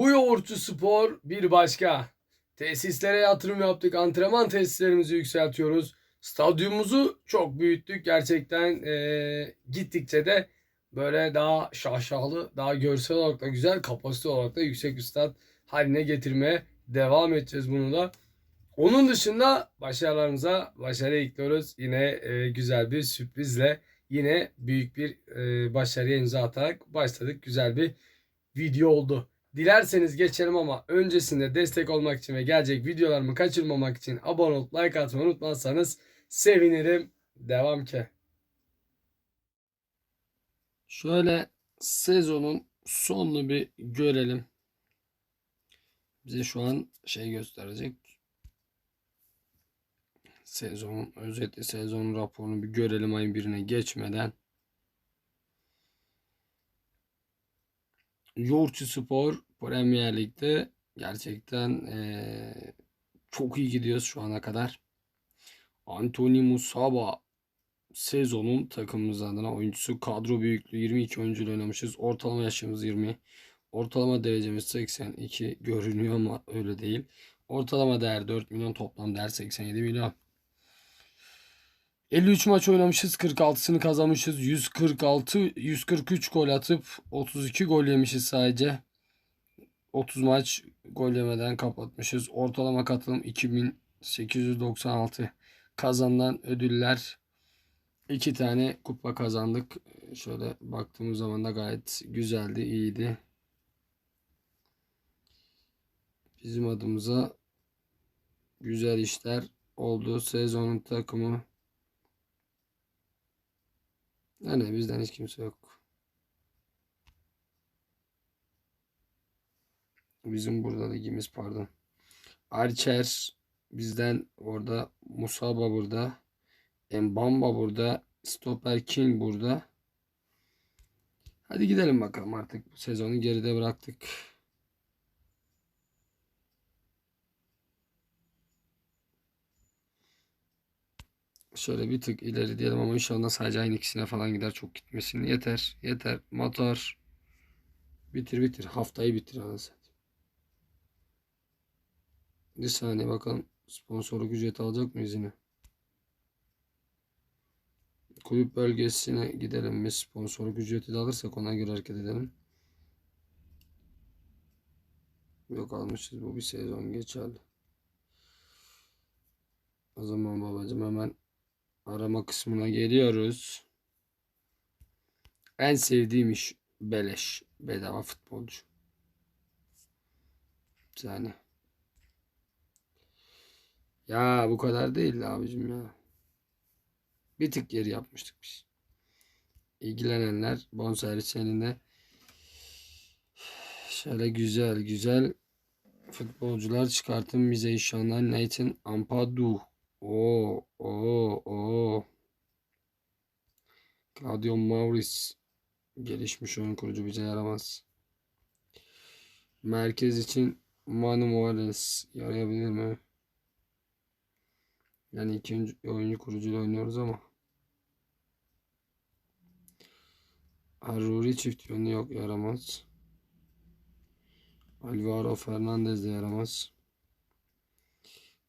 Bu yoğurtçu spor bir başka. Tesislere yatırım yaptık. Antrenman tesislerimizi yükseltiyoruz. Stadyumumuzu çok büyüttük. Gerçekten eee, gittikçe de böyle daha şaşalı, daha görsel olarak da güzel, kapasite olarak da yüksek bir stat haline getirmeye devam edeceğiz bunu da. Onun dışında başarılarımıza başarı ekliyoruz. Yine eee, güzel bir sürprizle yine büyük bir eee, başarıya imza atarak başladık. Güzel bir video oldu. Dilerseniz geçelim ama öncesinde destek olmak için ve gelecek videolarımı kaçırmamak için abone olup like atmayı unutmazsanız sevinirim. Devam ki. Şöyle sezonun sonunu bir görelim. Bize şu an şey gösterecek. Sezonun özeti sezon raporunu bir görelim ayın birine geçmeden. Yoğurtçu Spor Premier Lig'de gerçekten eee, çok iyi gidiyoruz şu ana kadar. Anthony Musaba sezonun takımımız adına oyuncusu kadro büyüklüğü 22 oyuncuyla oynamışız. Ortalama yaşımız 20. Ortalama derecemiz 82 görünüyor ama öyle değil. Ortalama değer 4 milyon toplam değer 87 milyon. 53 maç oynamışız. 46'sını kazanmışız. 146 143 gol atıp 32 gol yemişiz sadece. 30 maç gol yemeden kapatmışız. Ortalama katılım 2896. Kazanılan ödüller 2 tane kupa kazandık. Şöyle baktığımız zaman da gayet güzeldi, iyiydi. Bizim adımıza güzel işler oldu. Sezonun takımı yani bizden hiç kimse yok. Bizim burada ligimiz pardon. Archer bizden orada. Musaba burada. Mbamba burada. Stopper King burada. Hadi gidelim bakalım artık. Bu sezonu geride bıraktık. Şöyle bir tık ileri diyelim ama inşallah sadece aynı ikisine falan gider. Çok gitmesin. Yeter. Yeter. Motor. Bitir bitir. Haftayı bitir anasını. Bir saniye bakalım. Sponsorluk ücreti alacak mıyız yine? Kulüp bölgesine gidelim biz. Sponsorluk ücreti de alırsak ona göre hareket edelim. Yok almışız. Bu bir sezon geçerli. O zaman babacığım hemen arama kısmına geliyoruz. En sevdiğim iş beleş. Bedava futbolcu. Saniye. Ya bu kadar değil abicim ya. Bir tık geri yapmıştık biz. İlgilenenler bonservis seninle şöyle güzel güzel futbolcular çıkartın bize inşallah. Nathan Ampadu. O o o. Claudio Maurice gelişmiş oyun kurucu bize yaramaz. Merkez için Manu Morales yarayabilir mi? Yani iki oyuncu, kurucuyla oynuyoruz ama. Aruri çift yönlü yok yaramaz. Alvaro Fernandez de yaramaz.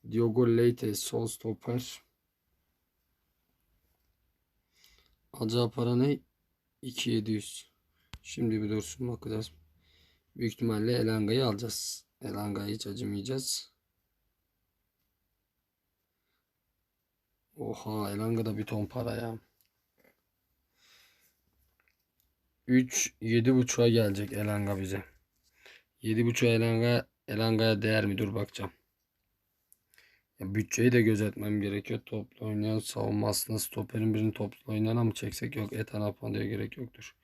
Diogo Leite sol stoper. Alacağı para ne? 2700. Şimdi bir dursun bakacağız. Büyük ihtimalle Elanga'yı alacağız. Elanga'yı hiç acımayacağız. Oha Elanga'da bir ton para ya. 3 7.5'a gelecek Elanga bize. 7.5'a Elanga Elanga'ya değer mi? Dur bakacağım. Ya bütçeyi de gözetmem gerekiyor. Toplu oynayan savunma aslında stoperin birini toplu oynayana mı çeksek yok. Ethan Apanda'ya gerek yoktur.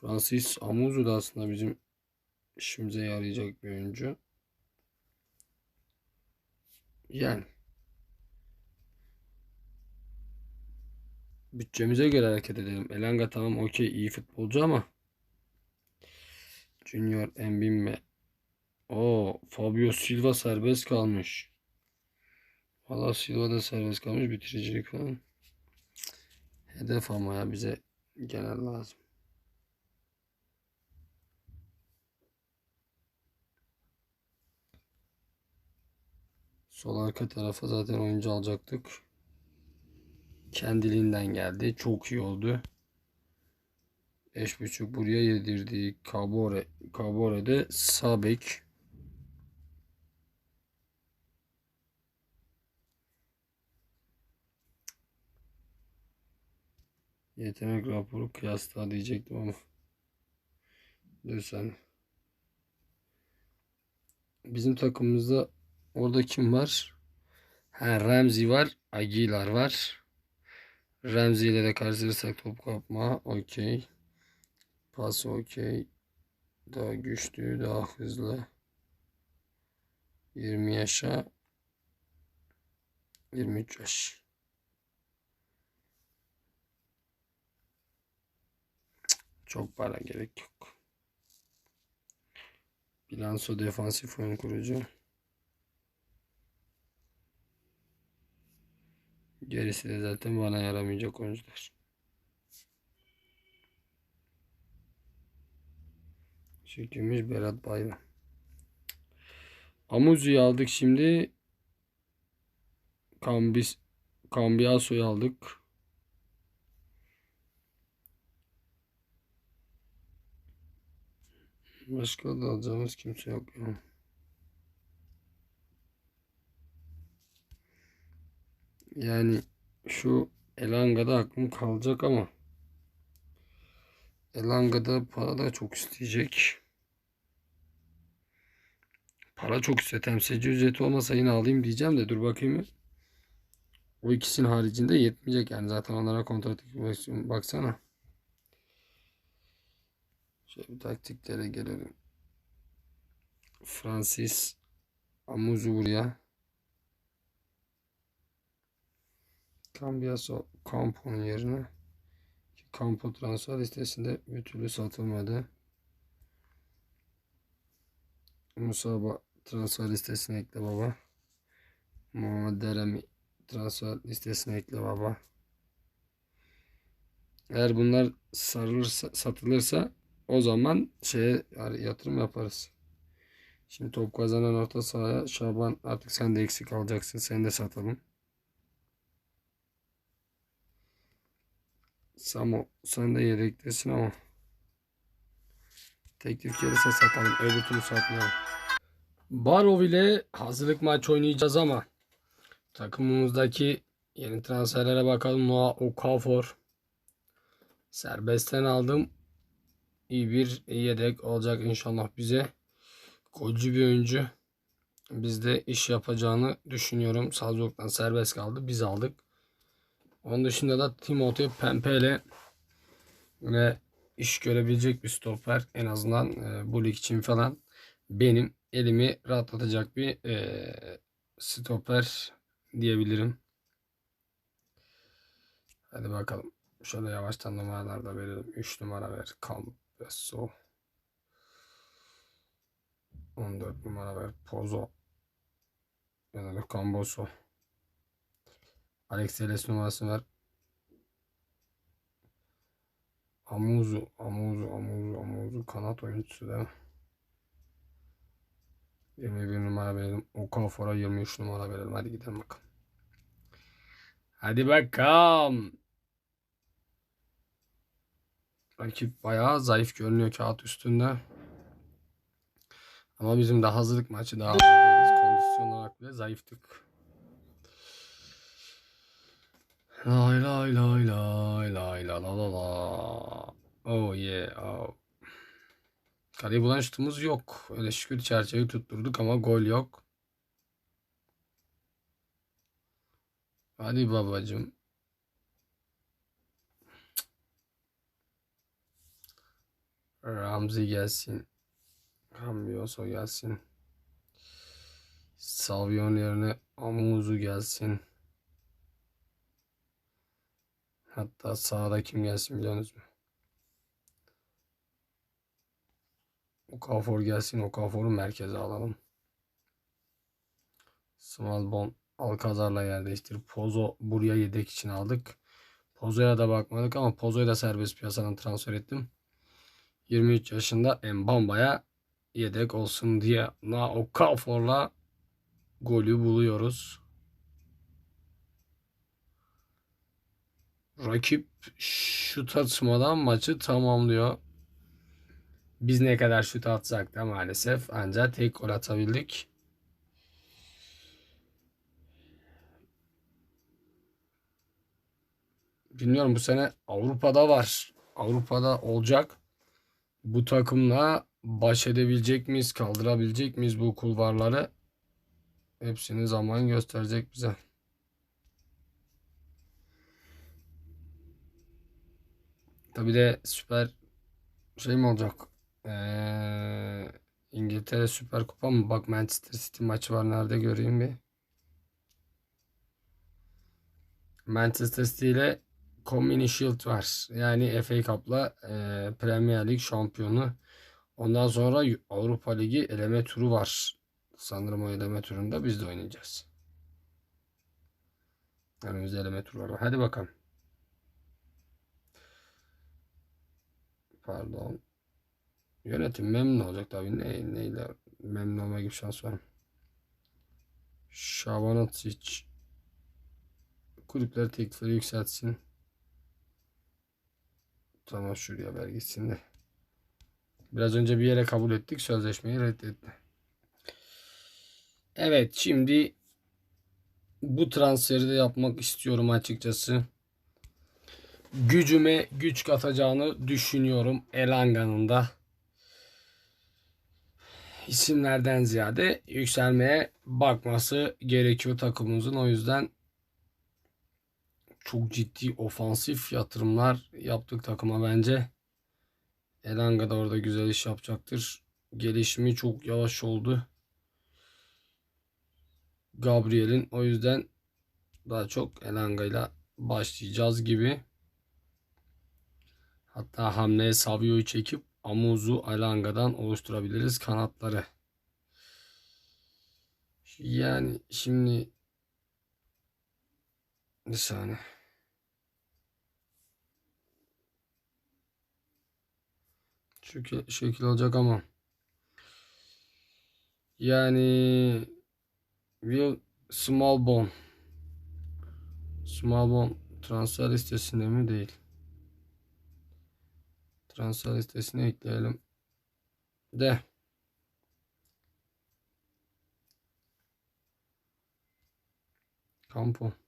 Francis Amuzu da aslında bizim işimize yarayacak bir oyuncu. Yani bütçemize göre hareket edelim. Elanga tamam okey iyi futbolcu ama Junior Mbimbe o Fabio Silva serbest kalmış. Valla Silva da serbest kalmış. Bitiricilik falan. Hedef ama ya bize genel lazım. Sol arka tarafa zaten oyuncu alacaktık. Kendiliğinden geldi. Çok iyi oldu. 5.5 buraya yedirdi. Kabore, Kabore'de Sabek. Yetenek raporu kıyasla diyecektim ama. Dur. Bizim takımımızda orada kim var? Ha, Ramsey var. Aguilar var. Ramsey ile de karşılaşırsak top kapma. Okey. Pas okey. Daha güçlü, daha hızlı. 20 yaşa. 23 yaş. Çok para gerek yok. Bilanso defansif oyun kurucu. Gerisi de zaten bana yaramayacak oyuncular. Çekilmiş Berat Bayram. Amuzu'yu aldık şimdi. Kambis Cambiaso'yu aldık. Başka da alacağımız kimse yok ya. Yani şu Elanga'da aklım kalacak ama Elanga'da para da çok isteyecek. Para çok istiyor. Temsilci ücreti olmasa yine alayım diyeceğim de dur bakayım. O ikisinin haricinde yetmeyecek yani zaten onlara kontrat baksana. Şöyle bir taktiklere gelelim. Francis Amuzu buraya. Cambiaso Campo'nun yerine. Campo transfer listesinde bir türlü satılmadı. Musaba transfer listesine ekle baba. Muhammed Deremi transfer listesine ekle baba. Eğer bunlar sarılırsa, satılırsa o zaman şeye yatırım yaparız. Şimdi top kazanan orta sahaya Şaban artık sen de eksik alacaksın. Seni de satalım. Samo sen de yedektesin ama teklif gelirse satalım. Öbür türlü satmayalım. Barov ile hazırlık maç oynayacağız ama takımımızdaki yeni transferlere bakalım. Noah Okafor serbestten aldım. İyi bir yedek olacak inşallah bize. Golcü bir oyuncu. Bizde iş yapacağını düşünüyorum. Salzburg'dan serbest kaldı. Biz aldık. Onun dışında da Timothy Pempele ve iş görebilecek bir stoper en azından e, bu lig için falan benim elimi rahatlatacak bir e, stoper diyebilirim. Hadi bakalım. Şöyle yavaştan numaralar da verelim. 3 numara ver. Campeso. 14 numara ver. Pozo. Ya da Camboso. Alex Teles numarasını ver. Amuzu, Amuzu, Amuzu, Amuzu kanat oyuncusu mi? 21 numara verelim. Okafor'a 23 numara verelim. Hadi gidelim bakalım. Hadi bakalım. Rakip bayağı zayıf görünüyor kağıt üstünde. Ama bizim de hazırlık maçı daha hazır değiliz. Kondisyon olarak bile zayıftık. Lay lay lay lay lay la la la la. Oh yeah. Oh. Kaleyi bulan şutumuz yok. Öyle şükür çerçeveyi tutturduk ama gol yok. Hadi babacım. Ramzi gelsin. Cambioso gelsin. Savion yerine Amuzu gelsin. Hatta sağda kim gelsin biliyorsunuz mu? Okafor gelsin. Okafor'u merkeze alalım. Smalbon Alcazar'la yer değiştir. Pozo buraya yedek için aldık. Pozo'ya da bakmadık ama Pozo'yu da serbest piyasadan transfer ettim. 23 yaşında Mbamba'ya yedek olsun diye. Na Okafor'la golü buluyoruz. Rakip şut atmadan maçı tamamlıyor. Biz ne kadar şut atsak da maalesef ancak tek gol atabildik. Bilmiyorum bu sene Avrupa'da var. Avrupa'da olacak. Bu takımla baş edebilecek miyiz? Kaldırabilecek miyiz bu kulvarları? Hepsini zaman gösterecek bize. Tabii de süper şey mi olacak? Ee, İngiltere Süper Kupa mı? Bak Manchester City maçı var. Nerede göreyim bir. Manchester City ile Community Shield var. Yani FA Cup'la e, Premier Lig şampiyonu. Ondan sonra Avrupa Ligi eleme turu var. Sanırım o eleme turunda biz de oynayacağız. Önümüzde eleme turu var. Hadi bakalım. Pardon. Yönetim memnun olacak tabii. Ne, neyle memnun olma gibi şans var. Şabanovic kulüpler teklifleri yükseltsin. Tamam şuraya ver gitsin de. Biraz önce bir yere kabul ettik. Sözleşmeyi reddetti. Evet şimdi bu transferi de yapmak istiyorum açıkçası. Gücüme güç katacağını düşünüyorum Elanga'nın da. İsimlerden ziyade yükselmeye bakması gerekiyor takımımızın. O yüzden çok ciddi ofansif yatırımlar yaptık takıma bence. Elanga da orada güzel iş yapacaktır. Gelişimi çok yavaş oldu. Gabriel'in o yüzden daha çok Elanga ile başlayacağız gibi. Hatta hamleye Savio'yu çekip Amuzu Elanga'dan oluşturabiliriz kanatları. Yani şimdi bir saniye. Şekil, şekil olacak ama. Yani Will Smallbone Smallbone transfer listesinde mi değil. Transfer listesine ekleyelim. De. Campo.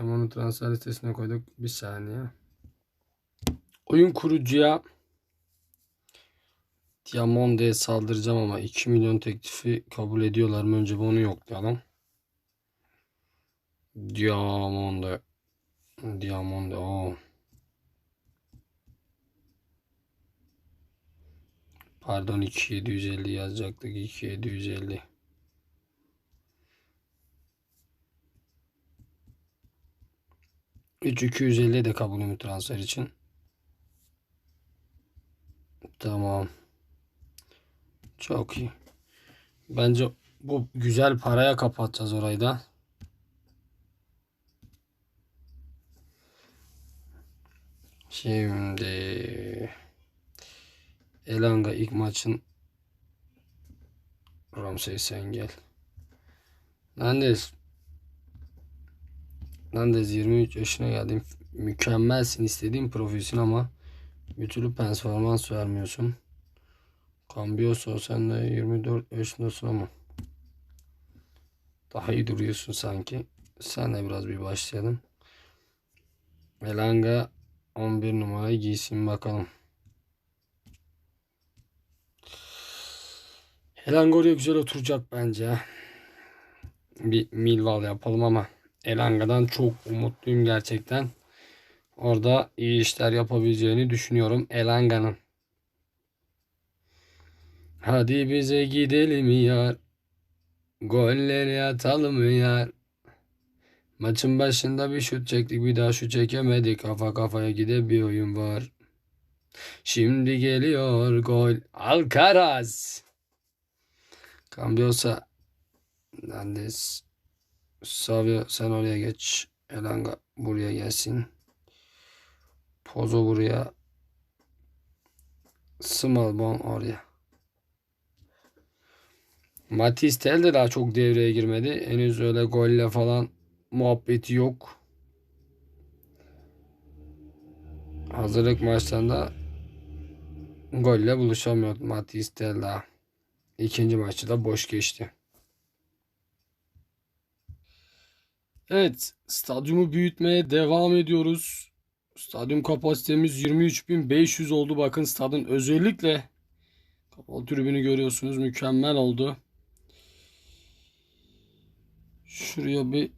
Ama onu transfer listesine koyduk. Bir saniye. Oyun kurucuya Diamonde'ye saldıracağım ama 2 milyon teklifi kabul ediyorlar mı? Önce bunu yoklayalım. Diamonde. Diamonde. Oo. Pardon 2750 yazacaktık. 2750. Üç 250 de kabulümü transfer için. Tamam. Çok iyi. Bence bu güzel paraya kapatacağız orayı da. Şimdi Elanga ilk maçın Ramsey sen gel. Nandez Nandez 23 yaşına geldim. Mükemmelsin istediğim profilsin ama bir türlü performans vermiyorsun. Cambioso sen de 24 yaşındasın ama daha iyi duruyorsun sanki. Sen de biraz bir başlayalım. Elanga 11 numarayı giysin bakalım. Elanga oraya güzel oturacak bence. Bir Milval yapalım ama Elanga'dan çok umutluyum gerçekten. Orada iyi işler yapabileceğini düşünüyorum Elanga'nın. Hadi bize gidelim yar. Golleri atalım yar. Maçın başında bir şut çektik bir daha şut çekemedik. Kafa kafaya gide bir oyun var. Şimdi geliyor gol. Alcaraz. Cambiosa. Nandes. Savio sen oraya geç. Elanga buraya gelsin. Pozo buraya. Smallbone oraya. Matisse Tel de daha çok devreye girmedi. Henüz öyle golle falan muhabbeti yok. Hazırlık maçlarında golle buluşamıyor Matisse Tel daha. İkinci maçı da boş geçti. Evet, stadyumu büyütmeye devam ediyoruz. Stadyum kapasitemiz 23.500 oldu. Bakın stadın özellikle kapalı tribünü görüyorsunuz. Mükemmel oldu. Şuraya bir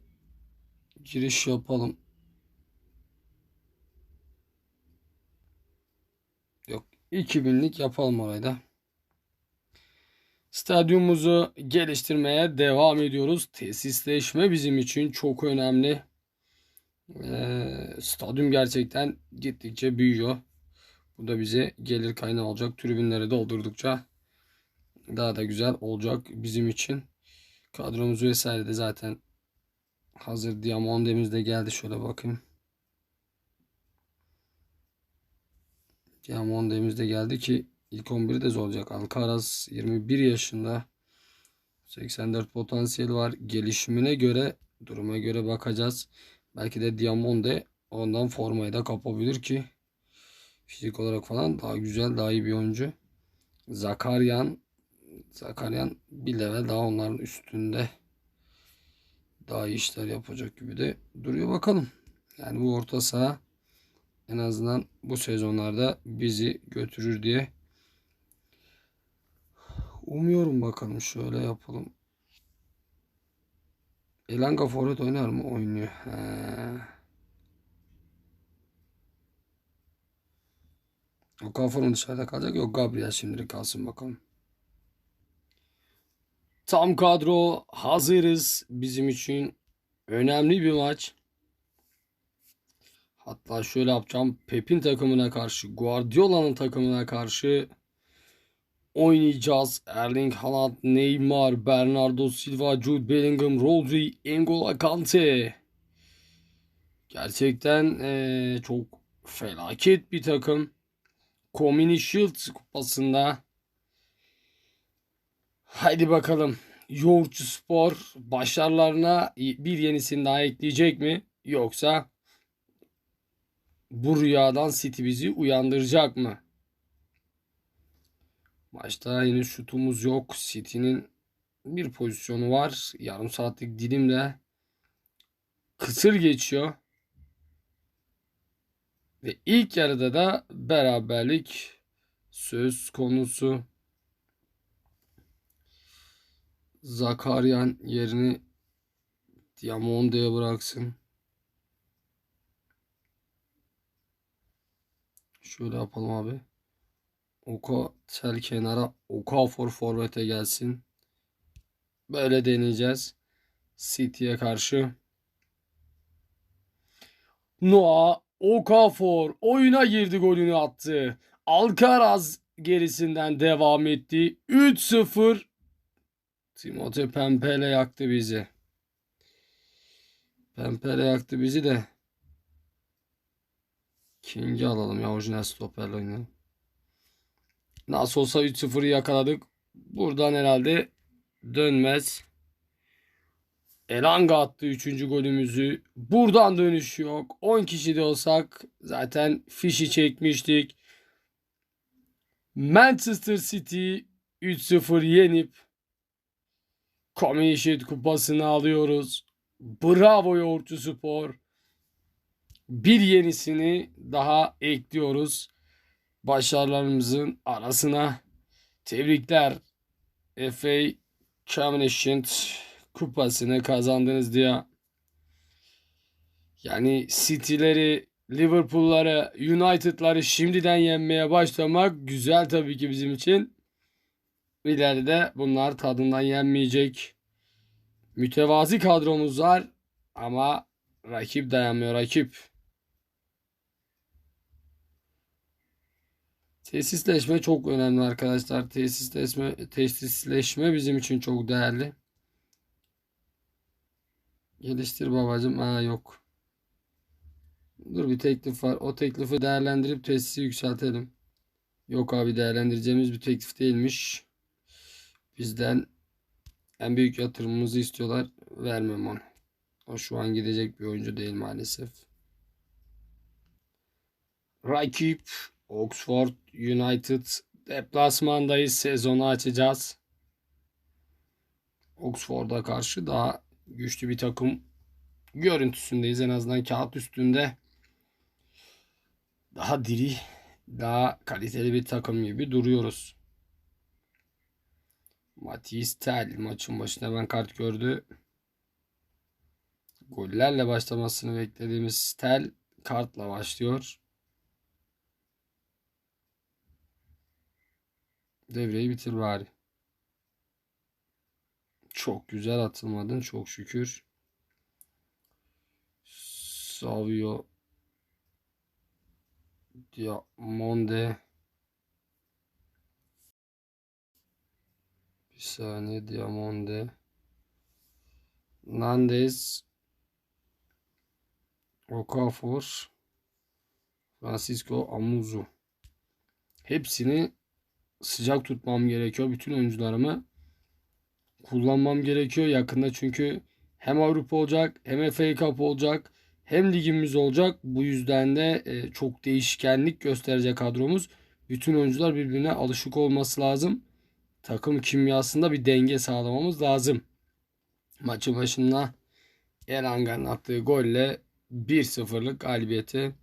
giriş yapalım. Yok 2000'lik yapalım orayı da. Stadyumumuzu geliştirmeye devam ediyoruz. Tesisleşme bizim için çok önemli. Ee, stadyum gerçekten gittikçe büyüyor. Bu da bize gelir kaynağı olacak. Tribünleri doldurdukça daha da güzel olacak bizim için. Kadromuz vesaire de zaten hazır. Diamondemiz de geldi. Şöyle bakayım. Diamondemiz de geldi ki ilk 11'i de zor olacak. Alcaraz 21 yaşında. 84 potansiyel var. Gelişimine göre duruma göre bakacağız. Belki de Diamond ondan formayı da kapabilir ki fizik olarak falan daha güzel, daha iyi bir oyuncu. Zakaryan Zakaryan bir level daha onların üstünde daha iyi işler yapacak gibi de duruyor bakalım. Yani bu orta saha en azından bu sezonlarda bizi götürür diye umuyorum bakalım. Şöyle yapalım. Elanga forvet oynar mı? Oynuyor. He. Okafor'un dışarıda kalacak. Yok Gabriel şimdilik kalsın bakalım. Tam kadro hazırız. Bizim için önemli bir maç. Hatta şöyle yapacağım. Pep'in takımına karşı, Guardiola'nın takımına karşı oynayacağız. Erling Haaland, Neymar, Bernardo Silva, Jude Bellingham, Rodri, N'Golo Kante. Gerçekten ee, çok felaket bir takım. Community Shield kupasında. Haydi bakalım. Yoğurtçu Spor başarılarına bir yenisini daha ekleyecek mi? Yoksa bu rüyadan City bizi uyandıracak mı? Maçta yine şutumuz yok. City'nin bir pozisyonu var. Yarım saatlik dilimle kısır geçiyor. Ve ilk yarıda da beraberlik söz konusu. Zakaryan yerini Diamonde'ye bıraksın. Şöyle yapalım abi. Oka tel kenara. Okafor forvete gelsin. Böyle deneyeceğiz. City'ye karşı. Noah Okafor oyuna girdi golünü attı. Alcaraz gerisinden devam etti. 3-0 Timote Pempele yaktı bizi. Pempele yaktı bizi de. King'i alalım ya orijinal stoperle oynayalım. Nasıl olsa 3-0'ı yakaladık. Buradan herhalde dönmez. Elanga attı 3. golümüzü. Buradan dönüş yok. 10 kişi de olsak zaten fişi çekmiştik. Manchester City 3-0 yenip Community kupasını alıyoruz. Bravo Yoğurtçu Spor. Bir yenisini daha ekliyoruz. Başarılarımızın arasına tebrikler. FA Community kupasını kazandınız diye. Yani City'leri, Liverpool'ları, United'ları şimdiden yenmeye başlamak güzel tabii ki bizim için. İleride bunlar tadından yenmeyecek. Mütevazi kadromuz var ama rakip dayanmıyor rakip. Tesisleşme çok önemli arkadaşlar. Tesisleşme, tesisleşme bizim için çok değerli. Geliştir babacım. Aa yok. Dur bir teklif var. O teklifi değerlendirip tesisi yükseltelim. Yok abi değerlendireceğimiz bir teklif değilmiş. Bizden en büyük yatırımımızı istiyorlar. Vermem onu. O şu an gidecek bir oyuncu değil maalesef. Rakip Oxford United deplasmandayız. Sezonu açacağız. Oxford'a karşı daha güçlü bir takım görüntüsündeyiz. En azından kağıt üstünde daha diri, daha kaliteli bir takım gibi duruyoruz. Matisse Tel maçın başında ben kart gördü. Gollerle başlamasını beklediğimiz Tel kartla başlıyor. Devreyi bitir bari. Çok güzel atılmadın çok şükür. Savio Diamonde. Bir saniye Diamonde. Nandes Okafor. Francisco Amuzu. Hepsini sıcak tutmam gerekiyor. Bütün oyuncularımı kullanmam gerekiyor yakında çünkü hem Avrupa olacak hem FA Cup olacak hem ligimiz olacak. Bu yüzden de e, çok değişkenlik gösterecek kadromuz. Bütün oyuncular birbirine alışık olması lazım. Takım kimyasında bir denge sağlamamız lazım. Maçın başında Elanga'nın attığı golle 1-0'lık galibiyeti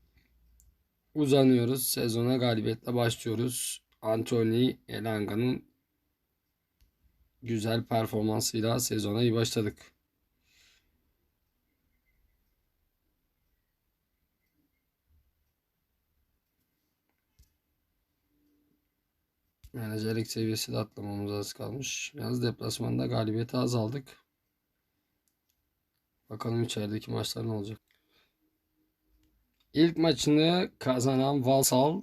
uzanıyoruz. Sezona galibiyetle başlıyoruz. Anthony Elanga'nın güzel performansıyla sezona iyi başladık. Menajerlik seviyesi de atlamamız az kalmış. Yalnız deplasmanda galibiyeti az aldık. Bakalım içerideki maçlar ne olacak. İlk maçını kazanan Valsal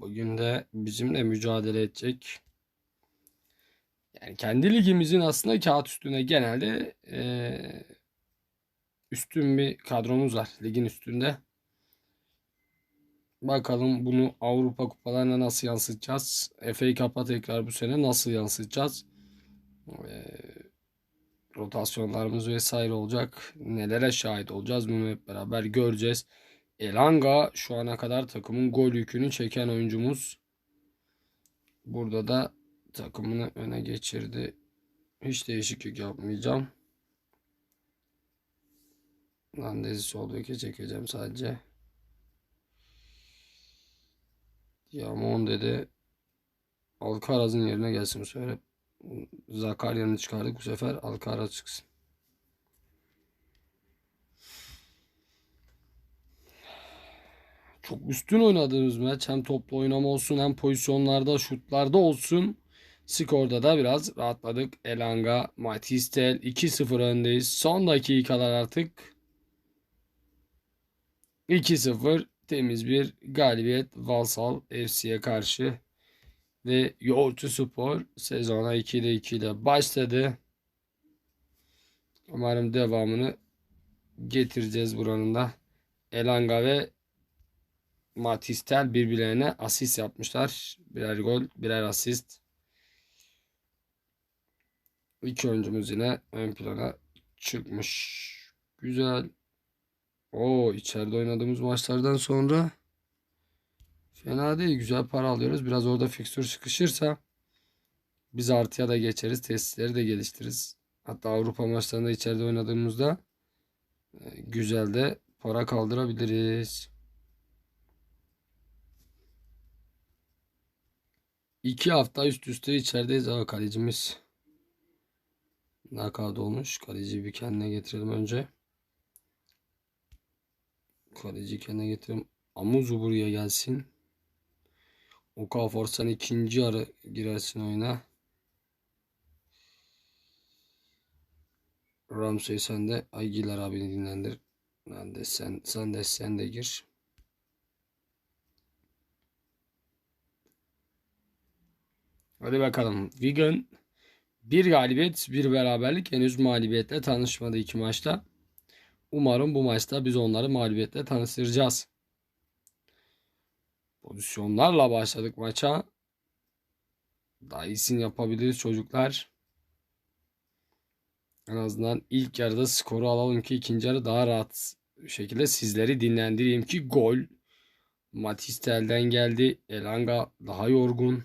bugün de bizimle mücadele edecek. Yani kendi ligimizin aslında kağıt üstüne genelde e, üstün bir kadromuz var ligin üstünde. Bakalım bunu Avrupa kupalarına nasıl yansıtacağız? FA Cup'a tekrar bu sene nasıl yansıtacağız? E, rotasyonlarımız vesaire olacak. Nelere şahit olacağız bunu hep beraber göreceğiz. Elanga şu ana kadar takımın gol yükünü çeken oyuncumuz. Burada da takımını öne geçirdi. Hiç değişiklik yapmayacağım. Landez'i sol beke çekeceğim sadece. Diamonde de Alcaraz'ın yerine gelsin bu sefer. Zakarya'nı çıkardık bu sefer Alcaraz çıksın. Çok üstün oynadığımız maç hem toplu oynama olsun hem pozisyonlarda şutlarda olsun. Skorda da biraz rahatladık. Elanga, Matistel 2-0 öndeyiz. Son dakikalar artık. 2-0 temiz bir galibiyet Valsal FC'ye karşı. Ve Yoğurtçu Spor sezona 2'de 2 ile başladı. Umarım devamını getireceğiz buranın da. Elanga ve Matistel birbirlerine asist yapmışlar. Birer gol, birer asist. İki oyuncumuz yine ön plana çıkmış. Güzel. O içeride oynadığımız maçlardan sonra fena değil. Güzel para alıyoruz. Biraz orada fikstür sıkışırsa biz artıya da geçeriz. Tesisleri de geliştiririz. Hatta Avrupa maçlarında içeride oynadığımızda e, güzel de para kaldırabiliriz. İki hafta üst üste içerideyiz. Aa, kalecimiz nakad olmuş. Kaleci bir kendine getirelim önce. Kaleci kendine getirelim. Amuzu buraya gelsin. Okafor sen ikinci yarı girersin oyuna. Ramsey sen de Aygiller abini dinlendir. Ben de sen, sen de sen de gir. Hadi bakalım. Wigan bir galibiyet, bir beraberlik. Henüz mağlubiyetle tanışmadı iki maçta. Umarım bu maçta biz onları mağlubiyetle tanıştıracağız. Pozisyonlarla başladık maça. Daha iyisini yapabiliriz çocuklar. En azından ilk yarıda skoru alalım ki ikinci yarı daha rahat şekilde sizleri dinlendireyim ki gol. Matistel'den geldi. Elanga daha yorgun.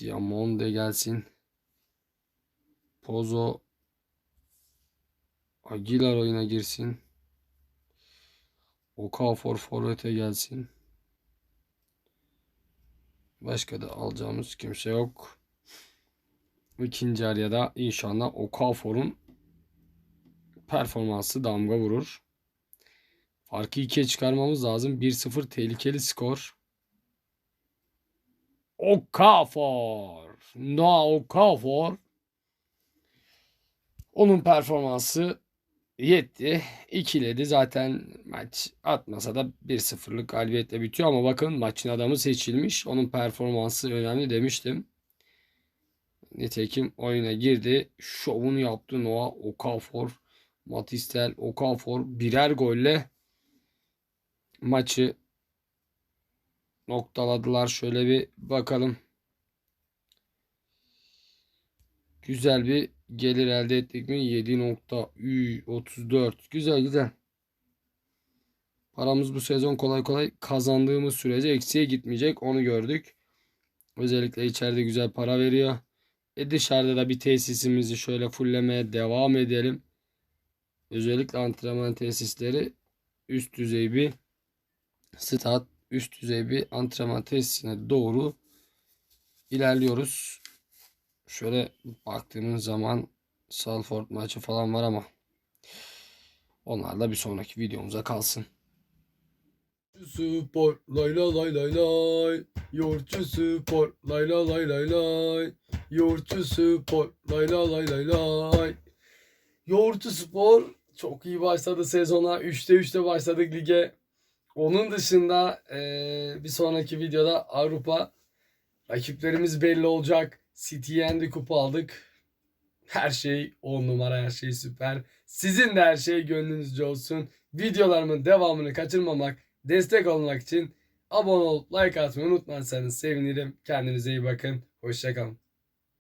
Diamonde gelsin. Pozo Aguilar oyuna girsin. Okafor forvete gelsin. Başka da alacağımız kimse yok. İkinci yarıya da inşallah Okafor'un performansı damga vurur. Farkı ikiye çıkarmamız lazım. 1-0 tehlikeli skor. Okafor. Noah Okafor. Onun performansı yetti. İkiledi. Zaten maç atmasa da 1-0'lık galibiyetle bitiyor ama bakın maçın adamı seçilmiş. Onun performansı önemli demiştim. Nitekim oyuna girdi. Şovunu yaptı Noah Okafor. Matistel, Okafor birer golle maçı noktaladılar. Şöyle bir bakalım. Güzel bir gelir elde ettik mi? 7.34. Güzel güzel. Paramız bu sezon kolay kolay kazandığımız sürece eksiye gitmeyecek. Onu gördük. Özellikle içeride güzel para veriyor. E dışarıda da bir tesisimizi şöyle fullemeye devam edelim. Özellikle antrenman tesisleri üst düzey bir stat, üst düzey bir antrenman tesisine doğru ilerliyoruz. Şöyle baktığımız zaman Salford maçı falan var ama onlar da bir sonraki videomuza kalsın. Spor lay lay lay lay lay Yoğurtçu spor lay lay lay lay lay Yoğurtçu spor lay lay lay lay lay Yoğurtçu spor çok iyi başladı sezona. 3'te 3'te başladık lige. Onun dışında eee, bir sonraki videoda Avrupa rakiplerimiz belli olacak. City'yi yendi kupa aldık. Her şey 10 numara her şey süper. Sizin de her şey gönlünüzce olsun. Videolarımın devamını kaçırmamak, destek olmak için abone olup like atmayı unutmazsanız sevinirim. Kendinize iyi bakın. Hoşçakalın.